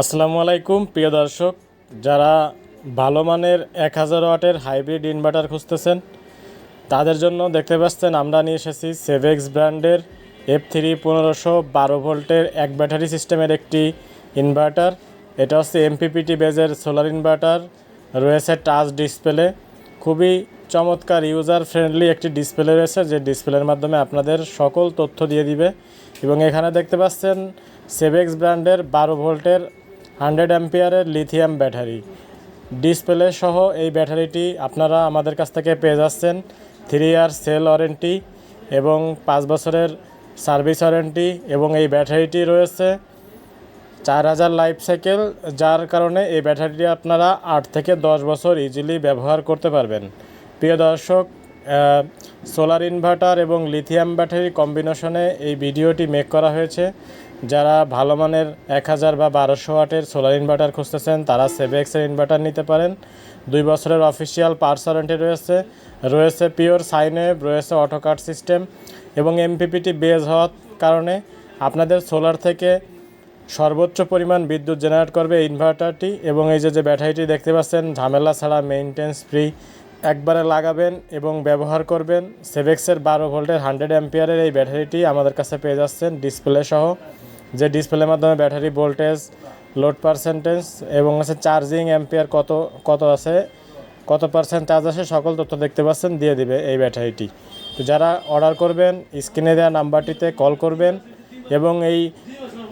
আসসালামু আলাইকুম, প্রিয় দর্শক, যারা ভালো মানের এক হাজার ওয়াটের হাইব্রিড ইনভার্টার খুঁজতেছেন, তাদের জন্য দেখতে পাচ্ছেন আমরা নিয়ে এসেছি সেভেক্স ব্র্যান্ডের এফ থ্রি পনেরোশো বারো ভোল্টের এক ব্যাটারি সিস্টেমের একটি ইনভার্টার। এটা হচ্ছে এমপিপিটি বেজের সোলার ইনভার্টার, রয়েছে টাচ ডিসপ্লে খুবই চমৎকার ইউজার ফ্রেন্ডলি একটি ডিসপ্লে রয়েছে, যে ডিসপ্লের মাধ্যমে আপনাদের সকল তথ্য দিয়ে দিবে। এবং এখানে দেখতে পাচ্ছেন সেভেক্স ব্র্যান্ডের বারো ভোল্টের হান্ড্রেড অ্যাম্পিয়ারের লিথিয়াম ব্যাটারি। ডিসপ্লে সহ এই ব্যাটারিটি আপনারা আমাদের কাছ থেকে পেয়ে যাচ্ছেন। থ্রি ইয়ার সেল ওয়ারেন্টি এবং পাঁচ বছরের সার্ভিস ওয়ারেন্টি এবং এই ব্যাটারিটি রয়েছে চার হাজার লাইফ সাইকেল যার কারণে এই ব্যাটারিটি আপনারা আট থেকে দশ বছর ইজিলি ব্যবহার করতে পারবেন। প্রিয় দর্শক সোলার ইনভার্টার এবং লিথিয়াম ব্যাটারি কম্বিনেশনে এই ভিডিওটি মেক করা হয়েছে। যারা ভালো মানের এক হাজার বা বারোশো ওয়াটের সোলার ইনভার্টার খুঁজতেছেন, তারা সেভেক্সের ইনভার্টার নিতে পারেন। দুই বছরের অফিসিয়াল পার্স ওয়ারেন্টি রয়েছে। রয়েছে পিওর সাইনওয়েভ রয়েছে অটোকাট সিস্টেম এবং এমপিপিটি বেজ হওয়ার কারণে আপনাদের সোলার থেকে সর্বোচ্চ পরিমাণ বিদ্যুৎ জেনারেট করবে ইনভার্টারটি এবং এই যে যে ব্যাটারিটি দেখতে পাচ্ছেন, ঝামেলা ছাড়া মেইনটেন্স ফ্রি একবারে লাগাবেন এবং ব্যবহার করবেন। সেভেক্সের বারো ভোল্টের হান্ড্রেড অ্যাম্পিয়ারের এই ব্যাটারিটি আমাদের কাছে পেয়ে যাচ্ছেন ডিসপ্লে সহ। যে ডিসপ্লের মাধ্যমে ব্যাটারি ভোল্টেজ লোড পার্সেন্টেজ এবং আছে চার্জিং অ্যাম্পিয়ার কত কত আছে, কত পার্সেন্ট চার্জ আছে, সকল তথ্য দেখতে পাচ্ছেন, দিয়ে দিবে এই ব্যাটারিটি। তো যারা অর্ডার করবেন স্ক্রিনে দেওয়া নাম্বারটিতে কল করবেন এবং এই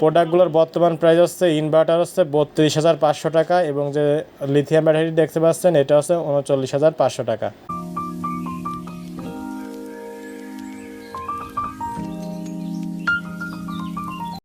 প্রোডাক্টগুলোর বর্তমান প্রাইস হচ্ছে ইনভার্টার হচ্ছে বত্রিশ হাজার পাঁচশো টাকা এবং যে লিথিয়াম ব্যাটারি দেখতে পাচ্ছেন, এটা হচ্ছে উনচল্লিশ হাজার পাঁচশো টাকা।